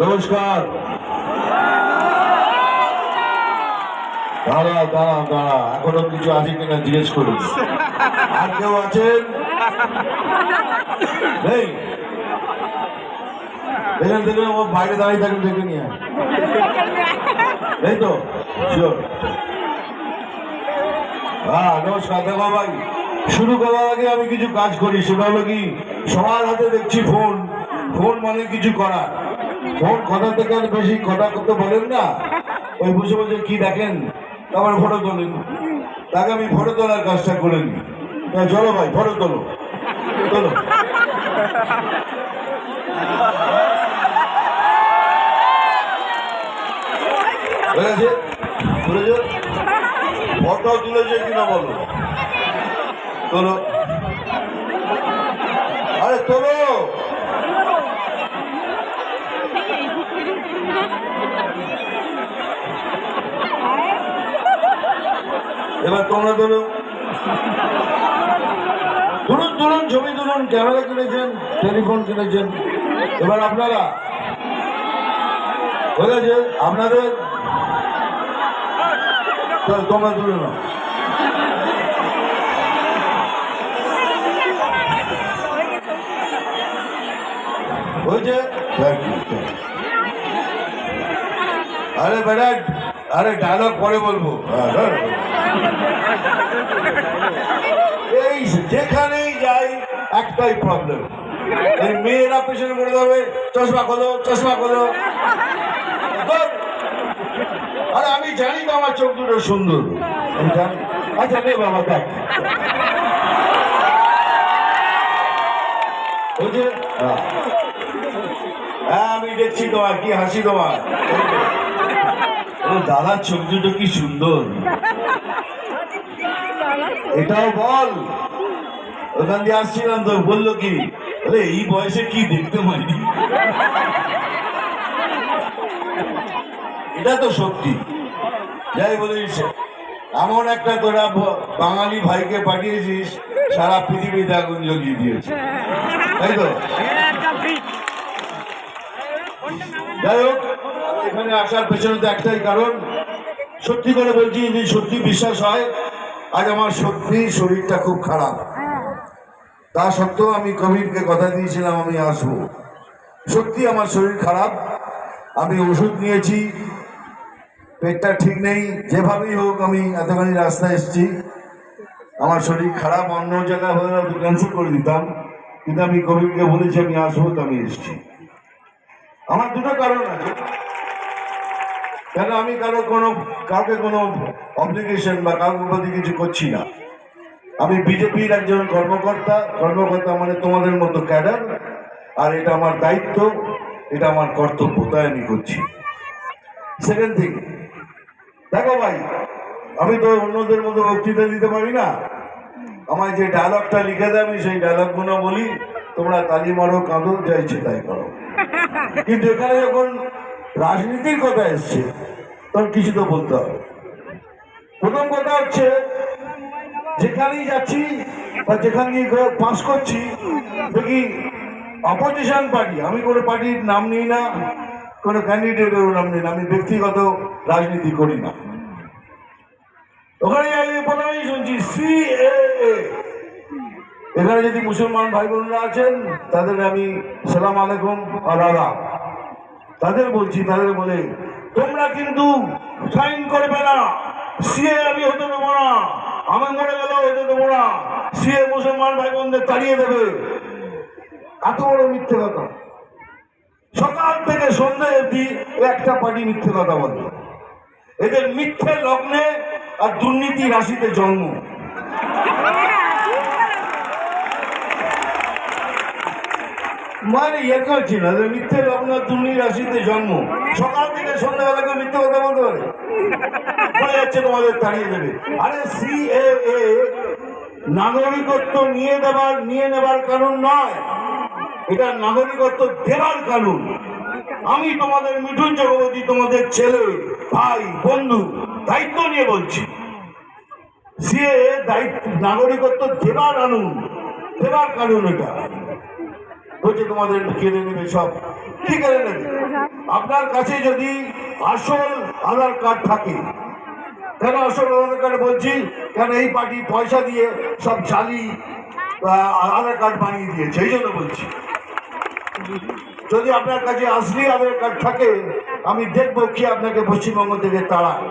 নমস্কার। দাঁড়া দাঁড়া দাঁড়া এখনও কিছু আছে কিনা জিজ্ঞেস করুন। আর কেউ আছেন? নেই? দেখেন ও বাইরে দাঁড়িয়ে থাকেন দেখে নিয়ে। নেই তো? হ্যাঁ নমস্কার দেখো ভাই। শুরু করার আগে আমি কিছু কাজ করি, সেটা হলো কি, সবার হাতে দেখছি ফোন ফোন মানে কিছু করা ফোন কথা থেকে আর বেশি কথা করতে বলেন না। ওই বসে বসে কি দেখেন? তারপর ফটো তোলেন তাকে আমি ফটো তোলার কাজটা করে তা চলো ভাই ফটো তোলো। তোলো। ফটো তুলেছে কিনা বলো? তোলো। আরে তোলো! এবার তোমরা তোলো তুলুন তুলুন ছবি তুলুন, ক্যামেরা কিনেছেন, টেলিফোন কিনেছেন। এবার আপনারা। হয়ে গেছে আপনাদের। তোমরা তুলে নাও। হয়েছে. আরে বেটা আরে ডায়লগ পরে বলব। হ্যাঁ, এই যেখানেই যাই একটাই প্রবলেম এই মেয়েরা পেছনে পড়ে যাবে চশমা খোলো চশমা খোলো। আরে আমি জানি তো আমার চোখ দুটো সুন্দর। আমি জানি। আচ্ছা নে বাবা দেখ। হ্যাঁ। হ্যাঁ, আমি দেখছি তোমার কি হাসি তোমার। দাদার চোখ কি সুন্দর। এটাও বল। ওখান দিয়ে আসছিলাম তো, বলল কি? আরে, এই বয়সে কি দেখতে পাইনি? এটা তো সত্যি। যাই বলিস, এমন একটা তোরা বাঙালি ভাইকে পাঠিয়েছিস, সারা পৃথিবীতে আগুন জ্বলিয়ে দিয়েছে। তাই তো? যাই হোক এখানে আসার পেছনে তো একটাই কারণ, সত্যি করে বলছি, যদি সত্যি বিশ্বাস হয়, আজ আমার সত্যি শরীরটা খুব খারাপ। তা সত্ত্বেও আমি কবিরকে কথা দিয়েছিলাম, আমি আসব। সত্যি আমার শরীর খারাপ, আমি ওষুধ নিয়েছি, পেটটা ঠিক নেই, যেভাবেই হোক আমি এতখানি রাস্তায় এসেছি। আমার শরীর খারাপ, অন্য জায়গায় হলে হয়তো ক্যান্সেল করে দিতাম, কিন্তু আমি কবিরকে বলেছি, আমি আসব, তো আমি এসেছি। আমার দুটো কারণ আছে। কেন আমি কারও কোনো, কাউকে কোনো অব্লিগেশন বা কাউকে প্রতি কিছু করছি না? আমি বিজেপির একজন কর্মকর্তা কর্মকর্তা মানে তোমাদের মতো ক্যাডার, আর এটা আমার দায়িত্ব, এটা আমার কর্তব্য, তাই আমি করছি। সেকেন্ড থিং দেখো ভাই, আমি তো অন্যদের মতো বক্তৃতা দিতে পারি না। আমার যে ডায়লগটা লিখে দেয়, আমি সেই ডায়লগগুলো বলি, তোমরা তালি মারো, কাঁদো, যা ইচ্ছে তাই করো। কিন্তু এখানে যখন রাজনীতির কথা এসছে তখন কিছু তো বলতে হবে। প্রথম কথা হচ্ছে, যেখানেই যাচ্ছি বা যেখানে পাস করছি, দেখি অপোজিশন পার্টি আমি কোনো পার্টির নাম নিই না, কোনো ক্যান্ডিডেটেরও নাম নিই না, আমি ব্যক্তিগত রাজনীতি করি না। ওখানে প্রথমেই শুনছি সি এখানে যদি মুসলমান ভাই বোনরা আছেন, তাদের আমি সালাম আলাইকুম আর আদাব তাদের বলছি, তাদের বলে, তোমরা কিন্তু সাইন করবে না। সিএ আমি হতে দেবো না। আমি মরে গেলেও হতে দেবো না। সিএ মুসলমান ভাই বোনদের তাড়িয়ে দেবে। এত বড় মিথ্যে কথা। সকাল থেকে সন্ধ্যা অব্দি একটা পার্টি মিথ্যে কথা বলে। এদের মিথ্যে লগ্নে আর দুর্নীতি রাশিতে জন্ম। মানে ইয়ে করছি না যে মিথ্যে লগ্ন দুর্নীতি রাশিতে জন্ম। সকাল থেকে সন্ধ্যাবেলা কেউ মিথ্যে কথা বলতে পারে। বলে যাচ্ছে তোমাদের, তাড়িয়ে দেবে। আরে সিএএ নাগরিকত্ব নিয়ে দেবার, নিয়ে নেবার কারণ নয়। এটা নাগরিকত্ব দেবার কারণ আমি তোমাদের মিঠুন চক্রবর্তী, তোমাদের ছেলে, ভাই, বন্ধু, দায়িত্ব নিয়ে বলছি। সিএ দায়িত্ব, নাগরিকত্ব দেবার আনুন। দেবার কারণ এটা। বলছে, তোমাদের কেড়ে নেবে সব। কি কেড়ে নেবে? আপনার কাছে যদি আসল আধার কার্ড থাকে, কেন আসল আধার কার্ড বলছি? কেন এই পার্টি পয়সা দিয়ে সব জালি আধার কার্ড বানিয়ে দিয়েছে? এই জন্য বলছি। যদি আপনার কাছে আসলি আধার কার্ড থাকে, আমি দেখব কি আপনাকে পশ্চিমবঙ্গ থেকে তাড়ায়।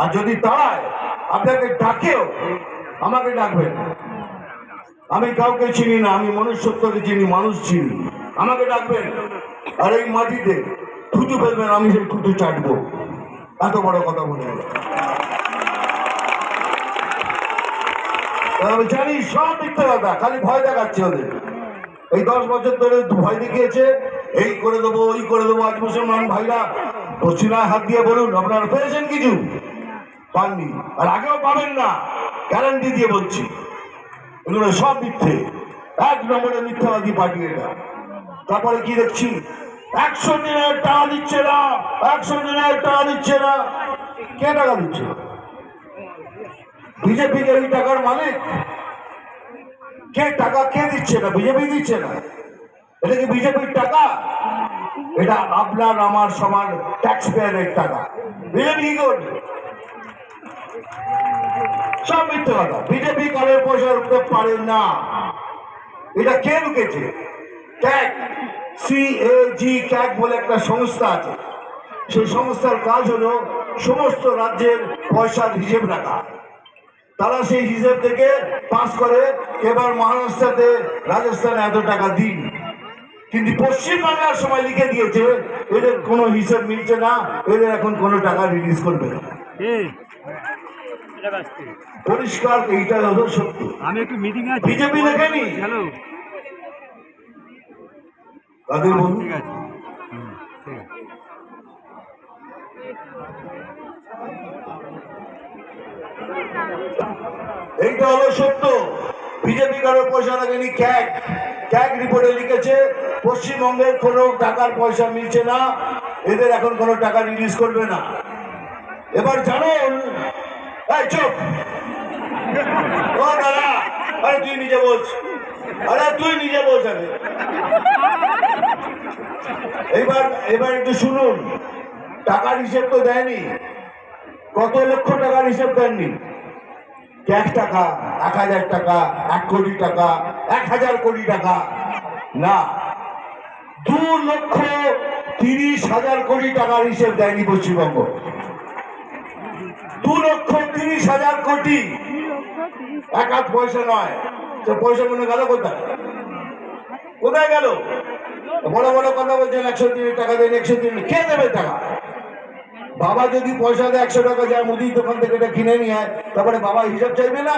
আর যদি তাড়ায়, আপনাকে ডাকেও, আমাকে ডাকবেন আমি কাউকে চিনি না, আমি মনুষ্যত্বকে চিনি, মানুষ চিনি। আমাকে ডাকবেন আর এই মাটিতে থুতু ফেলবেন, আমি সেই থুতু চাটবো। এত বড় কথা বলে। আমি জানি সব মিথ্যে কথা, খালি ভয় দেখাচ্ছে ওদের। এই দশ বছর ধরে ভয় দেখিয়েছে, এই করে দেবো, ওই করে দেবো, আজ মুসলমান ভাইরা, পশ্চিমায় হাত দিয়ে বলুন, আপনারা পেয়েছেন কিছু? পাননি। আর আগেও পাবেন না গ্যারান্টি দিয়ে বলছি। এগুলো সব মিথ্যে। এক নম্বরে মিথ্যাবাদী পার্টি এটা। তারপরে কি দেখছি? একশো দিনের টাকা দিচ্ছে না, একশো দিনের টাকা দিচ্ছে না। কে টাকা দিচ্ছে? বিজেপি কে এই টাকার মালিক? কে টাকা কে দিচ্ছে না? বিজেপি দিচ্ছে না। এটা কি বিজেপির টাকা? এটা আপনার, আমার সমান ট্যাক্স পেয়ারের টাকা। বিজেপি কি করবে? সব মিথ্যে কথা। বিজেপি কারোর পয়সা রুখতে পারে না। এটা কে রুখেছে ক্যাক সি এ জি ক্যাক বলে একটা সংস্থা আছে। সেই সংস্থার কাজ হলো সমস্ত রাজ্যের পয়সার হিসেব রাখা। তারা সেই হিসেব থেকে পাস করে, এবার মহারাষ্ট্রতে রাজস্থানে এত টাকা দিন। কিন্তু পশ্চিম বাংলার সময় লিখে দিয়েছে, এদের কোনো হিসেব মিলছে না, এদের এখন কোনো টাকা রিলিজ করবে না। পরিষ্কার এইটা হলো সত্য। আমি একটু মিটিং আছে। বিজেপি লেখেনি? হ্যালো তাদের বলুন ঠিক আছে। এইটা হলো সত্য। বিজেপি কারও পয়সা লাগেনি ক্যাক ক্যাক রিপোর্টে লিখেছে পশ্চিমবঙ্গের কোনো টাকার পয়সা মিলছে না এদের এখন কোনো টাকা রিলিজ করবে না। এবার জানুন এই, চুপ। আরে, তুই নিজে বলছ। আরে, তুই নিজে বলছ এবার এবার একটু শুনুন। টাকার হিসেব তো দেয়নি। কত লক্ষ টাকার হিসেব দেননি? এক টাকা, এক হাজার টাকা, এক কোটি টাকা, এক হাজার কোটি টাকা। না। দু লক্ষ তিরিশ হাজার কোটি টাকার হিসেব দেয়নি পশ্চিমবঙ্গ। দু লক্ষ তিরিশ হাজার কোটি। এক হাত পয়সা নয়। তো পয়সা মনে গেল কোথায়? কোথায় গেল? বড় বড় কথা বলছেন, একশো দিনের টাকা দেন, একশো দিন কে দেবে টাকা? বাবা যদি পয়সা দেয়, একশো টাকা যায় মুদির দোকান থেকে এটা কিনে নিয়ে আয়, তারপরে বাবা হিসাব চাইবে না?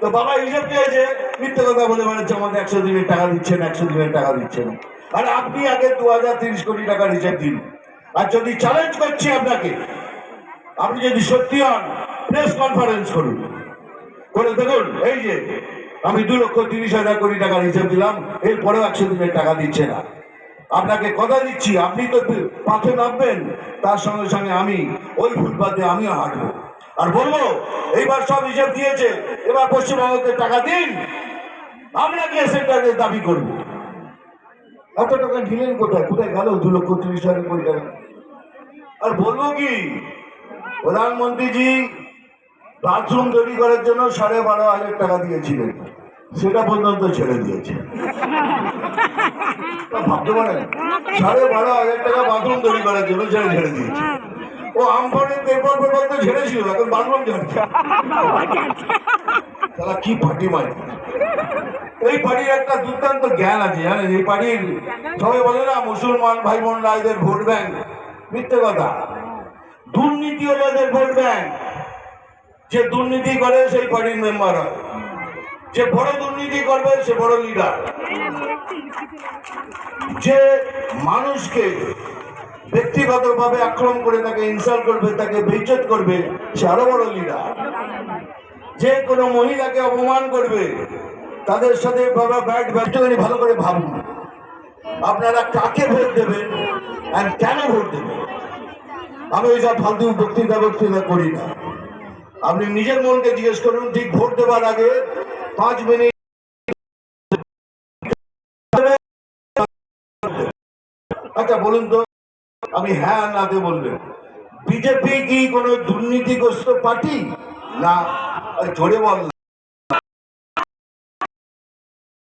তো বাবা হিসাব চেয়েছে মিথ্যে কথা বলে বেড়াচ্ছে, আমাদের একশো দিনের টাকা দিচ্ছে না, একশো দিনের টাকা দিচ্ছে না। আর আপনি আগে দু হাজার তিরিশ কোটি টাকার হিসাব দিন। আর যদি চ্যালেঞ্জ করছি আপনাকে আপনি যদি সত্যি হন প্রেস কনফারেন্স করুন। করে দেখুন, এই যে, আমি দু লক্ষ তিরিশ হাজার কোটি টাকার হিসাব দিলাম, এরপরেও একশো দিনের টাকা দিচ্ছে না। আপনাকে কথা দিচ্ছি, আপনি তো পাথে নামবেন, তার সঙ্গে সঙ্গে আমি, ওই ফুটপাতে আমিও হাঁটবো। আর বলব, এইবার সব হিসাব দিয়েছে, এবার পশ্চিমবঙ্গকে টাকা দিন আমরা গিয়ে সেন্টারে দাবি করব। এত টাকা দিলেন কোথায়? কোথায় গেল দু লক্ষ তিরিশ হাজার কোটি টাকা? আর বলব কি প্রধানমন্ত্রীজি বাথরুম তৈরি করার জন্য সাড়ে বারো হাজার টাকা দিয়েছিলেন। সেটা পর্যন্ত ছেড়ে দিয়েছে। ভাবতে পারেন, সাড়ে বারো হাজার টাকা বাথরুম তৈরি করার জন্য ছেড়ে ছেড়ে দিয়েছে। ও আমফানের পেপার পেপার তো ছেড়েছিল, এখন বাথরুম ঝাড়ছে তারা কি পার্টি মানে এই পার্টির একটা দুর্দান্ত জ্ঞান আছে, জানেন? এই পার্টির সবাই বলে না, মুসলমান ভাই বোনরা এদের ভোট ব্যাংক। মিথ্যে কথা। দুর্নীতি হলো এদের ভোট ব্যাংক। যে দুর্নীতি করে সেই পার্টির মেম্বার হয়। যে বড় দুর্নীতি করবে সে বড় লিডার যে মানুষকে ব্যক্তিগতভাবে আক্রমণ করে তাকে ইনসাল্ট করবে, তাকে বেইজ্জত করবে, সে আরও বড় লিডার যে কোনো মহিলাকে অপমান করবে, তাদের সাথে বাবা ব্যাট ব্যাটটাকে ভালো করে ভাবুন। আপনারা কাকে ভোট দেবেন আর কেন ভোট দেবেন? আমি ওই সব ফালতু বক্তৃতা বক্তৃতা করি না। আপনি নিজের মনকে জিজ্ঞেস করুন, ঠিক ভোট দেওয়ার আগে পাঁচ মিনিট আচ্ছা বলুন তো, আমি হ্যাঁ নাতে বলবেন বিজেপি কি কোনো দুর্নীতিগ্রস্ত পার্টি? না জোরে বল না।